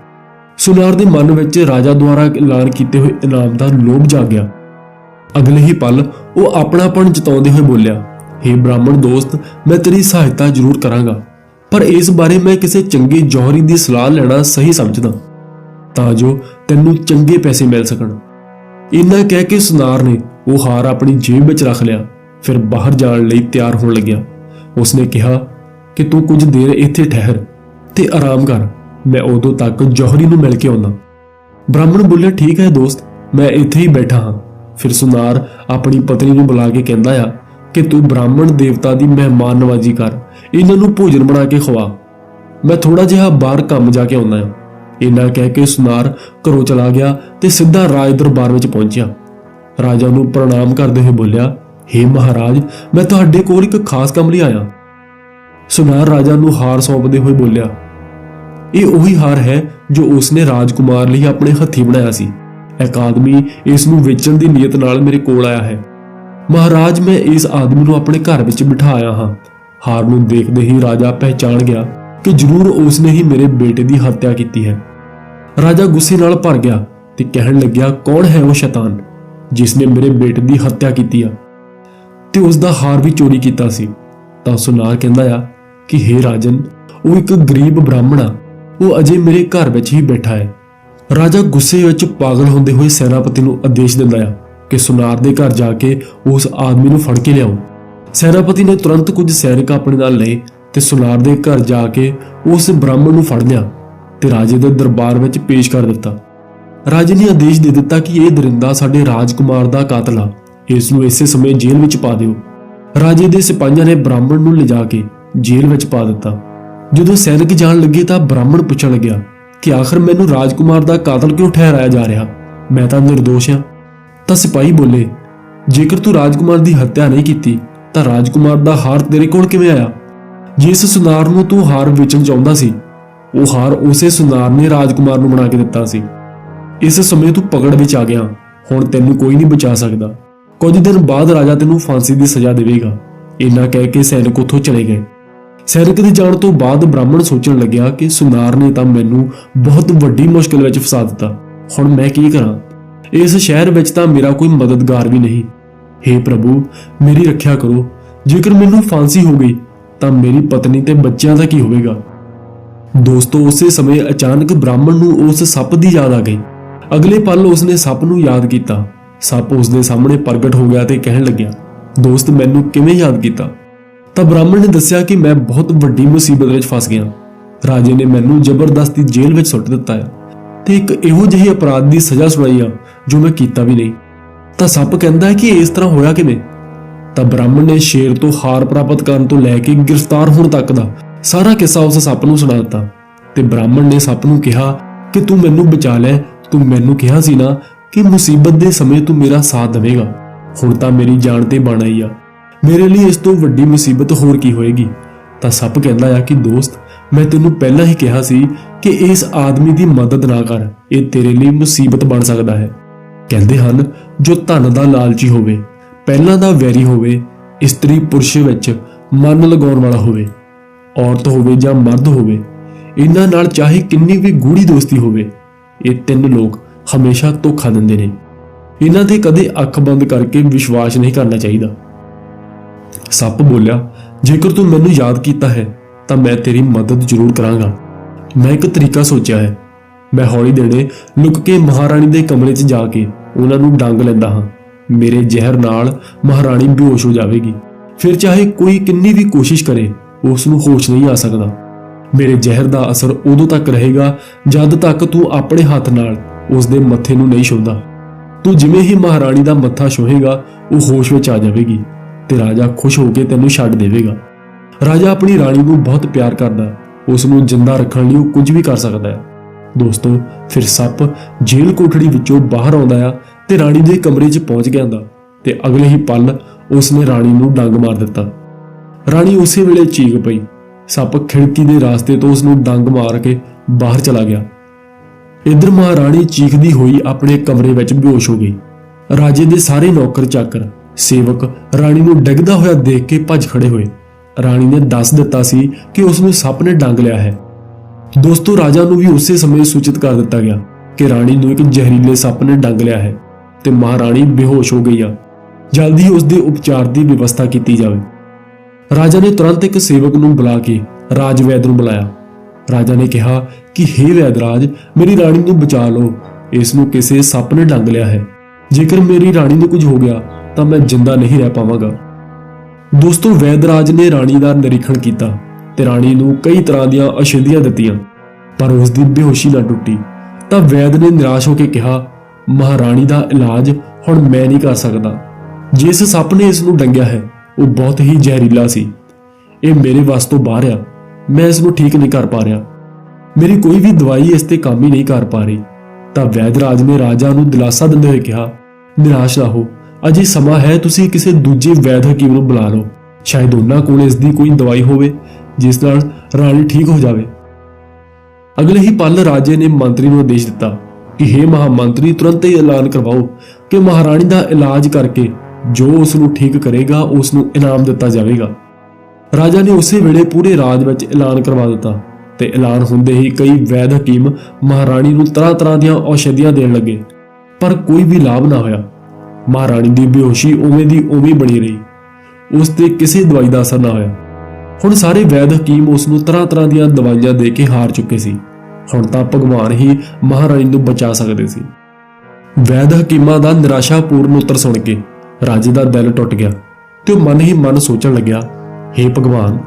Speaker 1: ਸੁਨਾਰ ਦੇ ਮਨ ਵਿੱਚ ਰਾਜਾ ਦੁਆਰਾ ਐਲਾਨ ਕੀਤੇ ਹੋਏ ਇਨਾਮ ਦਾ ਲੋਭ ਜਾਗਿਆ ਅਗਲੇ ਹੀ ਪਲ ਉਹ ਆਪਣਾਪਣ ਜਤਾਉਂਦੇ ਹੋਏ ਬੋਲਿਆ, ਹੇ ਬ੍ਰਾਹਮਣ ਦੋਸਤ, ਮੈਂ ਤੇਰੀ ਸਹਾਇਤਾ ਜ਼ਰੂਰ ਕਰਾਂਗਾ, ਪਰ ਇਸ ਬਾਰੇ ਮੈਂ ਕਿਸੇ ਚੰਗੇ ਜੌਹਰੀ ਦੀ ਸਲਾਹ ਲੈਣਾ ਸਹੀ ਸਮਝਦਾ, ਤਾਂ ਜੋ ਤੈਨੂੰ ਚੰਗੇ ਪੈਸੇ ਮਿਲ ਸਕਣ। ਇੰਨਾ ਕਹਿ ਕੇ ਸੁਨਾਰ ਨੇ ਉਹ ਹਾਰ ਆਪਣੀ ਜੇਬ ਵਿੱਚ ਰੱਖ ਲਿਆ, ਫਿਰ ਬਾਹਰ ਜਾਣ ਲਈ ਤਿਆਰ ਹੋਣ ਲੱਗਿਆ। ਉਸਨੇ ਕਿਹਾ ਕਿ ਤੂੰ ਕੁਝ ਦੇਰ ਇੱਥੇ ਠਹਿਰ ਤੇ ਆਰਾਮ ਕਰ, ਮੈਂ ਉਦੋਂ ਤੱਕ ਜੌਹਰੀ ਨੂੰ ਮਿਲ ਕੇ ਆਉਣਾ ਬ੍ਰਾਹਮਣ ਬੋਲਿਆ, ਠੀਕ ਹੈ ਦੋਸਤ, ਮੈਂ ਇੱਥੇ ਹੀ ਬੈਠਾ ਹਾਂ। ਫਿਰ ਸੁਨਾਰ ਆਪਣੀ ਪਤਨੀ ਨੂੰ ਬੁਲਾ ਕੇ ਕਹਿੰਦਾ ਆ ਕਿ ਤੂੰ ਬ੍ਰਾਹਮਣ ਦੇਵਤਾ ਦੀ ਮਹਿਮਾਨ ਨਵਾਜ਼ੀ ਕਰ, ਇਹਨਾਂ ਨੂੰ ਭੋਜਨ ਬਣਾ ਕੇ ਖਵਾ। ਮੈਂ ਥੋੜਾ ਜਿਹਾ ਬਾਹਰ ਕੰਮ ਜਾ ਕੇ ਆਉਣਾ ਆ ਇਹਨਾਂ ਕਹਿ ਕੇ ਸੁਨਾਰ ਘਰੋਂ ਚਲਾ ਗਿਆ ਤੇ ਸਿੱਧਾ ਰਾਜ ਦਰਬਾਰ ਵਿੱਚ ਪਹੁੰਚਿਆ। ਰਾਜਾ ਨੂੰ ਪ੍ਰਣਾਮ ਕਰਦੇ ਹੋਏ ਬੋਲਿਆ, ਹੇ ਮਹਾਰਾਜ, ਮੈਂ ਤੁਹਾਡੇ ਕੋਲ ਇੱਕ ਖਾਸ ਕੰਮ ਲਈ ਆਇਆ। ਸੁਨਾਰ ਰਾਜਾ ਨੂੰ ਹਾਰ ਸੌਂਪਦੇ ਹੋਏ ਬੋਲਿਆ, ਇਹ ਉਹੀ ਹਾਰ ਹੈ ਜੋ ਉਸਨੇ ਰਾਜਕੁਮਾਰ ਲਈ ਆਪਣੇ ਹੱਥੀਂ ਬਣਾਇਆ ਸੀ। ਇੱਕ ਆਦਮੀ ਇਸ ਨੂੰ ਵੇਚਣ ਦੀ ਨੀਅਤ ਨਾਲ ਮੇਰੇ ਕੋਲ ਆਇਆ ਹੈ। ਮਹਾਰਾਜ, ਮੈਂ ਇਸ ਆਦਮੀ ਨੂੰ ਆਪਣੇ ਘਰ ਵਿੱਚ ਬਿਠਾਇਆ ਹਾਂ। ਹਾਰ ਨੂੰ ਦੇਖਦੇ ਹੀ ਰਾਜਾ ਪਹਿਚਾਨ ਗਿਆ ਕਿ ਜ਼ਰੂਰ ਉਸਨੇ ਹੀ ਮੇਰੇ ਬੇਟੇ ਦੀ ਹੱਤਿਆ ਕੀਤੀ ਹੈ। ਰਾਜਾ ਗੁੱਸੇ ਨਾਲ ਭਰ ਗਿਆ ਤੇ ਕਹਿਣ ਲੱਗਿਆ, ਕੌਣ ਹੈ ਉਹ ਸ਼ੈਤਾਨ ਜਿਸ ਨੇ ਮੇਰੇ ਬੇਟੇ ਦੀ ਹੱਤਿਆ ਕੀਤੀ ਆ? ਤੇ ਉਸ ਦਾ ਹਾਰ ਵੀ ਚੋਰੀ ਕੀਤਾ ਸੀ। ਤਾਂ ਸੁਨਾਰ ਕਹਿੰਦਾ ਆ ਕਿ हे ਰਾਜਨ, ਉਹ ਇੱਕ ਗਰੀਬ ਬ੍ਰਾਹਮਣ ਆ। ਉਹ ਅਜੇ ਮੇਰੇ ਘਰ ਵਿੱਚ ਹੀ ਬੈਠਾ ਹੈ। ਰਾਜਾ ਗੁੱਸੇ ਵਿੱਚ ਪਾਗਲ ਹੁੰਦੇ ਹੋਏ ਸੈਨਾਪਤੀ ਨੂੰ ਆਦੇਸ਼ ਦਿੰਦਾ ਆ ਕਿ ਸੁਨਾਰ ਦੇ ਘਰ ਜਾ ਕੇ ਉਸ ਆਦਮੀ ਨੂੰ ਫੜ ਕੇ ਲਿਆਓ। ਸੈਨਾਪਤੀ ਨੇ ਤੁਰੰਤ ਕੁਝ ਸੈਨਿਕ ਆਪਣੇ ਨਾਲ ਲਏ ਤੇ ਸੁਨਾਰ ਦੇ ਘਰ ਜਾ ਕੇ ਉਸ ਬ੍ਰਾਹਮਣ ਨੂੰ ਫੜ ਲਿਆ ਤੇ ਰਾਜੇ ਦੇ ਦਰਬਾਰ ਵਿੱਚ ਪੇਸ਼ ਕਰ ਦਿੱਤਾ। ਰਾਜੇ ਨੇ ਆਦੇਸ਼ ਦੇ ਦਿੱਤਾ ਕਿ ਇਹ ਦਰਿੰਦਾ ਸਾਡੇ ਰਾਜਕੁਮਾਰ ਦਾ ਕਾਤਲ ਆ। ਇਸ ਨੂੰ ਇਸੇ ਸਮੇਂ ਜੇਲ੍ਹ ਵਿੱਚ ਪਾ ਦਿਓ। ਰਾਜੇ ਦੇ ਸਿਪਾਹੀਆਂ ਨੇ ਬ੍ਰਾਹਮਣ ਨੂੰ ਲਿਜਾ ਕੇ ਜੇਲ੍ਹ ਵਿੱਚ ਪਾ ਦਿੱਤਾ। ਜਦੋਂ ਸੈਨਿਕ ਜਾਣ ਲੱਗੇ ਤਾਂ ਬ੍ਰਾਹਮਣ ਪੁੱਛਣ ਲੱਗਿਆ ਕਿ ਆਖਰ ਮੈਨੂੰ ਰਾਜਕੁਮਾਰ ਦਾ ਕਾਤਲ ਕਿਉਂ ਠਹਿਰਾਇਆ ਜਾ ਰਿਹਾ? ਮੈਂ ਤਾਂ ਨਿਰਦੋਸ਼ ਹਾਂ। ਤਾਂ ਸਿਪਾਹੀ ਬੋਲੇ, ਜੇਕਰ ਤੂੰ ਰਾਜਕੁਮਾਰ ਦੀ ਹੱਤਿਆ ਨਹੀਂ ਕੀਤੀ, ਤਾਂ ਰਾਜਕੁਮਾਰ ਦਾ ਹਾਰ ਤੇਰੇ ਕੋਲ ਕਿਵੇਂ ਆਇਆ? ਜਿਸ ਸੁਨਾਰ ਨੂੰ ਤੂੰ ਹਾਰ ਵੇਚਣ ਚਾਹੁੰਦਾ ਸੀ, ਉਹ ਹਾਰ ਉਸੇ ਸੁਨਾਰ ਨੇ ਰਾਜਕੁਮਾਰ ਨੂੰ ਬਣਾ ਕੇ ਦਿੱਤਾ ਸੀ। ਇਸ ਸਮੇਂ ਤੂੰ ਪਕੜ ਵਿੱਚ ਆ ਗਿਆ। ਹੁਣ ਤੈਨੂੰ ਕੋਈ ਨਹੀਂ ਬਚਾ ਸਕਦਾ। ਕੁਝ ਦਿਨ ਬਾਅਦ ਰਾਜਾ ਤੈਨੂੰ ਫਾਂਸੀ ਦੀ ਸਜ਼ਾ ਦੇਵੇਗਾ। ਇੰਨਾ ਕਹਿ ਕੇ ਸੈਨਿਕ ਉੱਥੋਂ ਚਲੇ ਗਏ। ਸੈਨਿਕ ਦੇ ਜਾਣ ਤੋਂ ਬਾਅਦ ਬ੍ਰਾਹਮਣ ਸੋਚਣ ਲੱਗਿਆ ਕਿ ਸੁਨਾਰ ਨੇ ਤਾਂ ਮੈਨੂੰ ਬਹੁਤ ਵੱਡੀ ਮੁਸ਼ਕਲ ਵਿੱਚ ਫਸਾ ਦਿੱਤਾ। ਹੁਣ ਮੈਂ ਕੀ ਕਰਾਂ? ਇਸ ਸ਼ਹਿਰ ਵਿੱਚ ਤਾਂ ਮੇਰਾ ਕੋਈ ਮਦਦਗਾਰ ਵੀ ਨਹੀਂ। हे ਪ੍ਰਭੂ, ਮੇਰੀ ਰੱਖਿਆ ਕਰੋ। ਜੇਕਰ ਮੈਨੂੰ ਫਾਂਸੀ ਹੋ ਗਈ, ਤਾਂ ਮੇਰੀ ਪਤਨੀ ਤੇ ਬੱਚਿਆਂ ਦਾ ਕੀ ਹੋਵੇਗਾ? ਦੋਸਤੋ, ਉਸੇ ਸਮੇਂ ਅਚਾਨਕ ਬ੍ਰਾਹਮਣ ਨੂੰ ਉਸ ਸੱਪ ਦੀ ਯਾਦ ਆ ਗਈ। ਅਗਲੇ ਪਲ ਉਸਨੇ ਸੱਪ ਨੂੰ ਯਾਦ ਕੀਤਾ। ਸੱਪ ਉਸਦੇ ਸਾਹਮਣੇ ਪ੍ਰਗਟ ਹੋ ਗਿਆ ਤੇ ਕਹਿਣ ਲੱਗਿਆ, ਦੋਸਤ, ਮੈਨੂੰ ਕਿਵੇਂ ਯਾਦ ਕੀਤਾ? ਤਾਂ ਬ੍ਰਾਹਮਣ ਨੇ ਦੱਸਿਆ ਕਿ ਮੈਂ ਬਹੁਤ ਵੱਡੀ ਮੁਸੀਬਤ ਵਿੱਚ ਫਸ ਗਿਆ। ਰਾਜੇ ਨੇ ਮੈਨੂੰ ਜ਼ਬਰਦਸਤੀ ਜੇਲ੍ਹ ਵਿੱਚ ਸੁੱਟ ਦਿੱਤਾ ਹੈ ਤੇ ਇੱਕ ਇਹੋ ਜਿਹੇ ਅਪਰਾਧ ਦੀ ਸਜ਼ਾ ਸੁਣਾਈ ਆ, ਜੋ ਮੈਂ ਕੀਤਾ ਵੀ ਨਹੀਂ। ਤਾਂ ਸੱਪ ਕਹਿੰਦਾ ਹੈ ਕਿ ਇਸ ਤਰ੍ਹਾਂ ਹੋਇਆ ਕਿਵੇਂ? ਤਾਂ ਬ੍ਰਾਹਮਣ ਨੇ ਸ਼ੇਰ ਤੋਂ ਹਾਰ ਪ੍ਰਾਪਤ ਕਰਨ ਤੋਂ ਲੈ ਕੇ ਗ੍ਰਿਫਤਾਰ ਹੋਣ ਤੱਕ ਦਾ ਸਾਰਾ ਕਿੱਸਾ ਉਸ ਸੱਪ ਨੂੰ ਸੁਣਾ ਦਿੱਤਾ। ਤੇ ਬ੍ਰਾਹਮਣ ਨੇ ਸੱਪ ਨੂੰ ਕਿਹਾ ਕਿ ਤੂੰ ਮੈਨੂੰ ਬਚਾ ਲੈ, ਤੂੰ ਮੈਨੂੰ ਕਿਹਾ ਸੀ ਨਾ ਕਿ ਮੁਸੀਬਤ ਦੇ ਸਮੇਂ ਤੂੰ ਮੇਰਾ ਸਾਥ ਦੇਵੇਂਗਾ। ਹੁਣ ਤਾਂ ਮੇਰੀ ਜਾਨ ਤੇ ਬਣ ਆਈ ਆ। ਮੇਰੇ ਲਈ ਇਸ ਤੋਂ ਵੱਡੀ ਮੁਸੀਬਤ ਹੋਰ ਕੀ ਹੋਏਗੀ? ਤਾਂ ਸੱਪ ਕਹਿੰਦਾ ਆ ਕਿ ਦੋਸਤ, ਮੈਂ ਤੈਨੂੰ ਪਹਿਲਾਂ ਹੀ ਕਿਹਾ ਸੀ ਕਿ ਇਸ ਆਦਮੀ ਦੀ ਮਦਦ ਨਾ ਕਰ। ਇਹ ਤੇਰੇ ਲਈ ਮੁਸੀਬਤ ਬਣ ਸਕਦਾ ਹੈ। ਕਹਿੰਦੇ ਹਨ, ਜੋ ਧਨ ਦਾ ਲਾਲਚੀ ਹੋਵੇ, ਪਹਿਲਾਂ ਦਾ ਵੈਰੀ ਹੋਵੇ, ਇਸਤਰੀ ਪੁਰਸ਼ ਵਿੱਚ ਮਨ ਲਗਾਉਣ ਵਾਲਾ ਹੋਵੇ, ਔਰਤ ਹੋਵੇ ਜਾਂ ਮਰਦ ਹੋਵੇ, ਇਹਨਾਂ ਨਾਲ ਚਾਹੇ ਕਿੰਨੀ ਵੀ ਗੂੜੀ ਦੋਸਤੀ ਹੋਵੇ, ਇਹ ਤਿੰਨ ਲੋਕ ਹਮੇਸ਼ਾ ਧੋਖਾ ਦਿੰਦੇ ਨੇ। ਇਹਨਾਂ ਤੇ ਕਦੇ ਅੱਖ ਬੰਦ ਕਰਕੇ ਵਿਸ਼ਵਾਸ ਨਹੀਂ ਕਰਨਾ ਚਾਹੀਦਾ। ਸੱਪ ਬੋਲਿਆ, ਜੇਕਰ ਤੂੰ ਮੈਨੂੰ ਯਾਦ ਕੀਤਾ ਹੈ, ਤਾਂ ਮੈਂ ਤੇਰੀ ਮਦਦ ਜ਼ਰੂਰ ਕਰਾਂਗਾ। ਮੈਂ ਇੱਕ ਤਰੀਕਾ ਸੋਚਿਆ ਹੈ। ਮੈਂ ਹੌਲੀ ਦੇਣੇ ਲੁਕ ਕੇ ਮਹਾਰਾਣੀ ਦੇ ਕਮਰੇ 'ਚ ਜਾ ਕੇ ਉਹਨਾਂ ਨੂੰ ਡੰਗ ਲੈਂਦਾ ਹਾਂ। ਮੇਰੇ ਜ਼ਹਿਰ ਨਾਲ ਮਹਾਰਾਣੀ ਬੇਹੋਸ਼ ਹੋ ਜਾਵੇਗੀ। ਫਿਰ ਚਾਹੇ ਕੋਈ ਕਿੰਨੀ ਵੀ ਕੋਸ਼ਿਸ਼ ਕਰੇ, ਉਸ ਨੂੰ ਹੋਸ਼ ਨਹੀਂ ਆ ਸਕਦਾ। ਮੇਰੇ ਜ਼ਹਿਰ ਦਾ ਅਸਰ ਉਦੋਂ ਤੱਕ ਰਹੇਗਾ ਜਦ ਤੱਕ ਤੂੰ ਆਪਣੇ ਹੱਥ ਨਾਲ ਉਸ ਦੇ ਮੱਥੇ ਨੂੰ ਨਹੀਂ ਛੂੰਹਦਾ। ਤੂੰ ਜਿਵੇਂ ਹੀ ਮਹਾਰਾਣੀ ਦਾ ਮੱਥਾ ਛੋਹੇਗਾ, ਉਹ ਹੋਸ਼ ਵਿੱਚ ਆ ਜਾਵੇਗੀ। ਤੇ ਰਾਜਾ ਖੁਸ਼ ਹੋ ਕੇ ਤੈਨੂੰ ਛੱਡ ਦੇਵੇਗਾ। ਰਾਜਾ ਆਪਣੀ ਰਾਣੀ ਨੂੰ ਬਹੁਤ ਪਿਆਰ ਕਰਦਾ ਹੈ। ਉਸ ਨੂੰ ਜਿੰਦਾ ਰੱਖਣ ਲਈ ਉਹ ਕੁਝ ਵੀ ਕਰ ਸਕਦਾ ਹੈ। ਦੋਸਤੋ, ਫਿਰ ਸੱਪ ਜੇਲ੍ਹ ਕੋਠੜੀ ਵਿੱਚੋਂ ਬਾਹਰ ਆਉਂਦਾ ਆ ਤੇ ਰਾਣੀ ਦੇ ਕਮਰੇ 'ਚ ਪਹੁੰਚ ਗਿਆ ਹੁੰਦਾ। ਤੇ ਅਗਲੇ ਹੀ ਪਲ ਉਸ ਨੇ ਰਾਣੀ ਨੂੰ ਡੰਗ ਮਾਰ ਦਿੱਤਾ। ਰਾਣੀ ਉਸੇ ਵੇਲੇ ਚੀਕ ਪਈ। ਸੱਪ ਖਿੜਕੀ ਦੇ ਰਾਸਤੇ ਤੋਂ ਉਸ ਨੂੰ ਡੰਗ ਮਾਰ ਕੇ ਬਾਹਰ ਚਲਾ ਗਿਆ। ਇਧਰ ਮਹਾਰਾਣੀ ਚੀਖਦੀ ਹੋਈ ਆਪਣੇ ਕਮਰੇ ਵਿੱਚ ਬੇਹੋਸ਼ ਹੋ ਗਈ। ਰਾਜੇ ਦੇ ਸਾਰੇ ਨੌਕਰ ਚਾਕਰ ਸੇਵਕ ਰਾਣੀ ਨੂੰ ਡਿੱਗਦਾ ਹੋਇਆ ਦੇਖ ਕੇ ਭੱਜ ਖੜੇ ਹੋਏ। ਰਾਣੀ ਨੇ ਦੱਸ ਦਿੱਤਾ ਸੀ ਕਿ ਉਸ ਨੂੰ ਸੱਪ ਨੇ ਡੰਗ ਲਿਆ ਹੈ। ਦੋਸਤੋ, ਰਾਜਾ ਨੂੰ ਵੀ ਉਸੇ ਸਮੇਂ ਸੂਚਿਤ ਕਰ ਦਿੱਤਾ ਗਿਆ ਕਿ ਰਾਣੀ ਨੂੰ ਇੱਕ ਜ਼ਹਿਰੀਲੇ ਸੱਪ ਨੇ ਡੰਗ ਲਿਆ ਹੈ ਤੇ ਮਹਾਰਾਣੀ ਬੇਹੋਸ਼ ਹੋ ਗਈ ਆ। ਜਲਦੀ ਹੀ ਉਸ ਦੇ ਉਪਚਾਰ ਦੀ ਵਿਵਸਥਾ ਕੀਤੀ ਜਾਵੇ। ਰਾਜਾ ਨੇ ਤੁਰੰਤ ਇੱਕ ਸੇਵਕ ਨੂੰ ਬੁਲਾ ਕੇ ਰਾਜ ਵੈਦ ਨੂੰ ਬੁਲਾਇਆ। ਰਾਜਾ ਨੇ ਕਿਹਾ ਕਿ हे ਵੈਦਰਾਜ ਮੇਰੀ ਰਾਣੀ ਨੂੰ ਬਚਾ ਲਓ। ਇਸ ਨੂੰ ਕਿਸੇ ਸੱਪ ਨੇ ਡੰਗ ਲਿਆ ਹੈ। ਜੇਕਰ ਮੇਰੀ ਰਾਣੀ ਨੂੰ ਕੁਝ ਹੋ ਗਿਆ ਤਾਂ ਮੈਂ ਜਿੰਦਾ ਨਹੀਂ ਰਹਿ ਪਾਵਾਂਗਾ। ਦੋਸਤੋ, ਵੈਦਰਾਜ ਨੇ ਰਾਣੀ ਦਾ ਨਿਰੀਖਣ ਕੀਤਾ ਤੇ ਰਾਣੀ ਨੂੰ ਕਈ ਤਰ੍ਹਾਂ ਦੀਆਂ ਅਸ਼ੁੱਧੀਆਂ ਦਿੱਤੀਆਂ, ਪਰ ਉਸ ਦੀ ਬੇਹੋਸ਼ੀ ਨਾ ਟੁੱਟੀ। ਤਾਂ ਵੈਦ ਨੇ ਨਿਰਾਸ਼ ਹੋ ਕੇ ਕਿਹਾ ਮਹਾਰਾਣੀ ਦਾ ਇਲਾਜ ਹੁਣ ਮੈਂ ਨਹੀਂ ਕਰ ਸਕਦਾ। ਜਿਸ ਸੱਪ ਨੇ ਇਸ ਨੂੰ ਡੰਗਿਆ ਹੈ, ਉਹ ਬਹੁਤ ਹੀ ਜ਼ਹਿਰੀਲਾ ਸੀ। ਇਹ ਮੇਰੇ ਵੱਸ ਤੋਂ ਬਾਹਰ ਆ, ਮੈਂ ਇਸ ਨੂੰ ਠੀਕ ਨਹੀਂ ਕਰ ਪਾ ਰਿਹਾ। ਮੇਰੀ ਕੋਈ ਵੀ ਦਵਾਈ ਇਸ ਤੇ ਕੰਮ ਹੀ ਨਹੀਂ ਕਰ ਪਾ ਰਹੀ। ਤਾਂ ਵੈਦਰਾਜ ਨੇ ਰਾਜਾ ਨੂੰ ਦਿਲਾਸਾ ਦਿੰਦੇ ਹੋਏ ਕਿਹਾ, ਨਿਰਾਸ਼ ਨਾ ਹੋ। ਅਜੇ ਸਮਾਂ ਹੈ, ਤੁਸੀਂ ਕਿਸੇ ਦੂਜੇ ਵੈਦ ਹਕੀਮ ਨੂੰ ਬੁਲਾ ਲਓ। ਸ਼ਾਇਦ ਉਹਨਾਂ ਕੋਲ ਇਸ ਦੀ ਕੋਈ ਦਵਾਈ ਹੋਵੇ, ਜਿਸ ਨਾਲ ਰਾਣੀ ਠੀਕ ਹੋ ਜਾਵੇ। ਅਗਲੇ ਹੀ ਪਲ ਰਾਜੇ ਨੇ ਮੰਤਰੀ ਨੂੰ ਆਦੇਸ਼ ਦਿੱਤਾ ਕਿ हे ਮਹਾਮੰਤਰੀ, ਤੁਰੰਤ ਹੀ ਐਲਾਨ ਕਰਵਾਓ ਕਿ ਮਹਾਰਾਣੀ ਦਾ ਇਲਾਜ ਕਰਕੇ ਜੋ ਉਸ ਨੂੰ ਠੀਕ ਕਰੇਗਾ, ਉਸ ਨੂੰ ਇਨਾਮ ਦਿੱਤਾ ਜਾਵੇਗਾ। ਰਾਜਾ ਨੇ ਉਸੇ ਵੇਲੇ ਪੂਰੇ ਰਾਜ ਵਿੱਚ ਐਲਾਨ ਕਰਵਾ ਦਿੱਤਾ ਤੇ ਐਲਾਨ ਹੁੰਦੇ ਹੀ ਕਈ ਵੈਦ ਹਕੀਮ ਮਹਾਰਾਣੀ ਨੂੰ ਤਰ੍ਹਾਂ-ਤਰ੍ਹਾਂ ਦੀਆਂ ਔਸ਼ਧੀਆਂ ਦੇਣ ਲੱਗੇ। ਪਰ ਕੋਈ ਵੀ ਲਾਭ ਨਾ ਹੋਇਆ। ਮਹਾਰਾਣੀ ਦੀ ਬੇਹੋਸ਼ੀ ਉਵੇਂ ਦੀ ਉਵੇਂ ਬਣੀ ਰਹੀ। ਉਸ ਤੇ ਕਿਸੇ ਦਵਾਈ ਦਾ ਅਸਰ ਨਾ ਹੋਇਆ। ਹੁਣ ਸਾਰੇ ਵੈਦ ਹਕੀਮ ਉਸ ਨੂੰ ਤਰ੍ਹਾਂ-ਤਰ੍ਹਾਂ ਦੀਆਂ ਦਵਾਈਆਂ ਦੇ ਕੇ ਹਾਰ ਚੁੱਕੇ ਸੀ। ਹੁਣ ਤਾਂ ਭਗਵਾਨ ਹੀ ਮਹਾਰਾਣੀ ਨੂੰ ਬਚਾ ਸਕਦੇ ਸੀ। ਵੈਦ ਹਕੀਮਾਂ ਦਾ ਨਿਰਾਸ਼ਾਪੂਰਨ ਉੱਤਰ ਸੁਣ ਕੇ ਰਾਜੇ ਦਾ ਦਿਲ ਟੁੱਟ ਗਿਆ ਤੇ ਉਹ ਮਨ ਹੀ ਮਨ ਸੋਚਣ ਲੱਗਿਆ हे ਭਗਵਾਨ,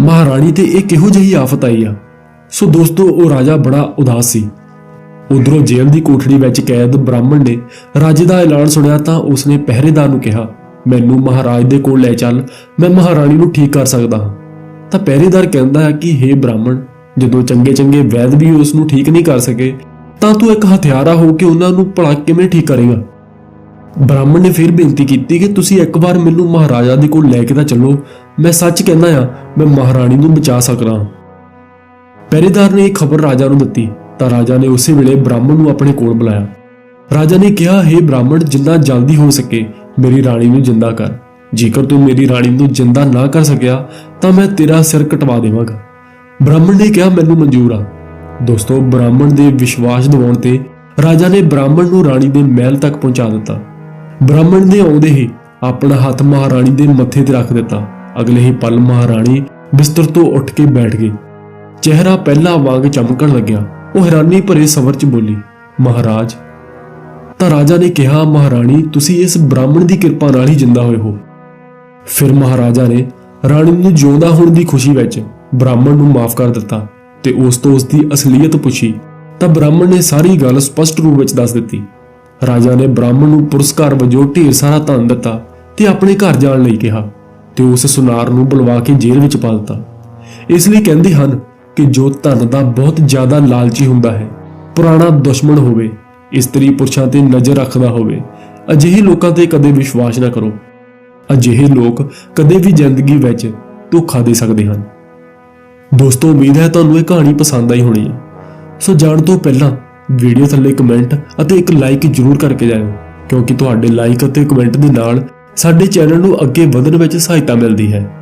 Speaker 1: ਮਹਾਰਾਣੀ ਤੇ ਇਹ ਕਿਹੋ ਜਿਹੀ ਆਫਤ ਆਈ ਆ? ਸੋ ਦੋਸਤੋ, ਉਹ ਰਾਜਾ ਬੜਾ ਉਦਾਸ ਸੀ। ਉਧਰੋਂ ਜੇਲ੍ਹ ਦੀ ਕੋਠੜੀ ਵਿੱਚ ਕੈਦ ਬ੍ਰਾਹਮਣ ਨੇ ਰਾਜੇ ਦਾ ਐਲਾਨ ਸੁਣਿਆ ਤਾਂ ਉਸਨੇ ਪਹਿਰੇਦਾਰ ਨੂੰ ਕਿਹਾ, ਮੈਨੂੰ ਮਹਾਰਾਜ ਦੇ ਕੋਲ ਲੈ ਚੱਲ, ਮੈਂ ਮਹਾਰਾਣੀ ਨੂੰ ਠੀਕ ਕਰ ਸਕਦਾ ਹਾਂ। ਤਾਂ ਪਹਿਰੇਦਾਰ ਕਹਿੰਦਾ ਹੈ ਕਿ हे ਬ੍ਰਾਹਮਣ, ਜਦੋਂ ਚੰਗੇ ਚੰਗੇ ਵੈਦ ਵੀ ਉਸ ਨੂੰ ਠੀਕ ਨਹੀਂ ਕਰ ਸਕੇ, ਤਾਂ ਤੂੰ ਇੱਕ ਹਥਿਆਰਾ ਹੋ ਕੇ ਉਹਨਾਂ ਨੂੰ ਭਲਾ ਕਿਵੇਂ ਠੀਕ ਕਰੇਗਾ? ਬ੍ਰਾਹਮਣ ਨੇ ਫਿਰ ਬੇਨਤੀ ਕੀਤੀ ਕਿ, ਤੁਸੀਂ ਇੱਕ ਵਾਰ ਮੈਨੂੰ ਮਹਾਰਾਜਾ ਦੇ ਕੋਲ ਲੈ ਕੇ ਤਾਂ ਚੱਲੋ। ਮੈਂ ਸੱਚ ਕਹਿੰਦਾ ਆ ਮੈਂ ਮਹਾਰਾਣੀ ਨੂੰ ਬਚਾ ਸਕਦਾ ਹਾਂ। ਪਹਿਰੇਦਾਰ ਨੇ ਇਹ ਖਬਰ ਰਾਜਾ ਨੂੰ ਦਿੱਤੀ। ਤਾਂ ਰਾਜਾ ਨੇ ਉਸੇ ਵੇਲੇ ਬ੍ਰਾਹਮਣ ਨੂੰ ਆਪਣੇ ਕੋਲ ਬੁਲਾਇਆ। ਰਾਜਾ ਨੇ ਕਿਹਾ हे ਬ੍ਰਾਹਮਣ, ਜਿੰਨਾ ਜਲਦੀ ਹੋ ਸਕੇ ਮੇਰੀ ਰਾਣੀ ਨੂੰ ਜਿੰਦਾ ਕਰ। ਜੇਕਰ ਤੂੰ ਮੇਰੀ ਰਾਣੀ ਨੂੰ ਜਿੰਦਾ ਨਾ ਕਰ ਸਕਿਆ, ਤਾਂ ਮੈਂ ਤੇਰਾ ਸਿਰ ਕਟਵਾ ਦੇਵਾਂਗਾ। ਬ੍ਰਾਹਮਣ ਨੇ ਕਿਹਾ, ਮੈਨੂੰ ਮਨਜ਼ੂਰ ਆ। ਦੋਸਤੋ, ਬ੍ਰਾਹਮਣ ਦੇ ਵਿਸ਼ਵਾਸ ਦਿਵਾਉਣ ਤੇ ਰਾਜਾ ਨੇ ਬ੍ਰਾਹਮਣ ਨੂੰ ਰਾਣੀ ਦੇ ਮਹਿਲ ਤੱਕ ਪਹੁੰਚਾ ਦਿੱਤਾ। ਬ੍ਰਾਹਮਣ ਦੇ ਆਉਂਦੇ ਹੀ ਆਪਣਾ ਹੱਥ ਮਹਾਰਾਣੀ ਦੇ ਮੱਥੇ ਤੇ ਰੱਖ ਦਿੱਤਾ। ਅਗਲੇ ਹੀ ਪਲ ਮਹਾਰਾਣੀ ਬਿਸਤਰ ਤੋਂ ਉੱਠ ਕੇ ਬੈਠ ਗਈ। ਚਿਹਰਾ ਪਹਿਲਾਂ ਵਾਂਗ ਚਮਕਣ ਲੱਗਿਆ। ਉਹ ਹੈਰਾਨੀ ਭਰੇ ਸਵਰ ਚ ਬੋਲੀ, ਮਹਾਰਾਜ, ਤਾਂ ਰਾਜਾ ਨੇ ਕਿਹਾ, ਮਹਾਰਾਣੀ, ਤੁਸੀਂ ਇਸ ਬ੍ਰਾਹਮਣ ਦੀ ਕਿਰਪਾ ਨਾਲ ਹੀ ਜਿੰਦਾ ਹੋਏ ਹੋ। ਫਿਰ ਮਹਾਰਾਜਾ ਨੇ ਰਾਣੀ ਨੂੰ ਜਿਉਂਦਾ ਹੋਣ ਦੀ ਖੁਸ਼ੀ ਵਿੱਚ ਬ੍ਰਾਹਮਣ ਨੂੰ ਮਾਫ ਕਰ ਦਿੱਤਾ ਤੇ ਉਸ ਤੋਂ ਉਸ ਦੀ ਅਸਲੀਅਤ ਪੁੱਛੀ, ਤਾਂ ਬ੍ਰਾਹਮਣ ਨੇ ਸਾਰੀ ਗੱਲ ਸਪਸ਼ਟ ਰੂਪ ਵਿੱਚ ਦੱਸ ਦਿੱਤੀ। ਰਾਜਾ ਨੇ ਬ੍ਰਾਹਮਣ ਨੂੰ ਪੁਰਸਕਾਰ ਵਜੋਂ ਢੇਰ ਸਾਰਾ ਧਨ ਦਿੱਤਾ ਤੇ ਆਪਣੇ ਘਰ ਜਾਣ ਲਈ ਕਿਹਾ ਤੇ ਉਸ ਸੁਨਾਰ ਨੂੰ ਬੁਲਵਾ ਕੇ ਜੇਲ੍ਹ ਵਿੱਚ ਪਾ ਦਿੱਤਾ। ਇਸ ਲਈ ਕਹਿੰਦੇ ਹਨ ਕਿ ਜੋ ਧਨ ਦਾ ਬਹੁਤ ਜ਼ਿਆਦਾ ਲਾਲਚੀ ਹੁੰਦਾ ਹੈ, ਪੁਰਾਣਾ ਦੁਸ਼ਮਣ ਹੋਵੇ, ਇਸਤਰੀ ਪੁਰਸ਼ਾਂ ਤੇ ਨਜ਼ਰ ਰੱਖਦਾ ਹੋਵੇ, ਅਜਿਹੇ ਲੋਕਾਂ ਤੇ ਕਦੇ ਵਿਸ਼ਵਾਸ ਨਾ ਕਰੋ। ਅਜਿਹੇ ਲੋਕ ਕਦੇ ਵੀ ਜ਼ਿੰਦਗੀ ਵਿੱਚ ਧੋਖਾ ਦੇ ਸਕਦੇ ਹਨ। ਦੋਸਤੋ, ਉਮੀਦ ਹੈ ਤੁਹਾਨੂੰ ਇਹ ਕਹਾਣੀ ਪਸੰਦ ਆਈ ਹੋਣੀ ਹੈ। ਸੋ ਜਾਣ ਤੋਂ ਪਹਿਲਾਂ ਵੀਡੀਓ ਥੱਲੇ ਕਮੈਂਟ ਅਤੇ ਇੱਕ ਲਾਈਕ ਜ਼ਰੂਰ ਕਰਕੇ ਜਾਇਓ, ਕਿਉਂਕਿ ਤੁਹਾਡੇ ਲਾਈਕ ਅਤੇ ਕਮੈਂਟ ਦੇ ਨਾਲ ਸਾਡੇ ਚੈਨਲ ਨੂੰ ਅੱਗੇ ਵਧਣ ਵਿੱਚ ਸਹਾਇਤਾ ਮਿਲਦੀ ਹੈ।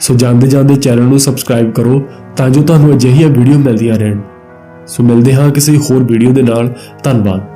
Speaker 1: ਸੋ ਜਾਂਦੇ ਜਾਂਦੇ ਚੈਨਲ ਨੂੰ ਸਬਸਕ੍ਰਾਈਬ ਕਰੋ ਤਾਂ ਜੋ ਤੁਹਾਨੂੰ ਅਜਿਹੀਆਂ ਵੀਡੀਓ ਮਿਲਦੀਆਂ ਰਹਿਣ। ਸੋ ਮਿਲਦੇ ਹਾਂ ਕਿਸੇ ਹੋਰ ਵੀਡੀਓ ਦੇ ਨਾਲ। ਧੰਨਵਾਦ।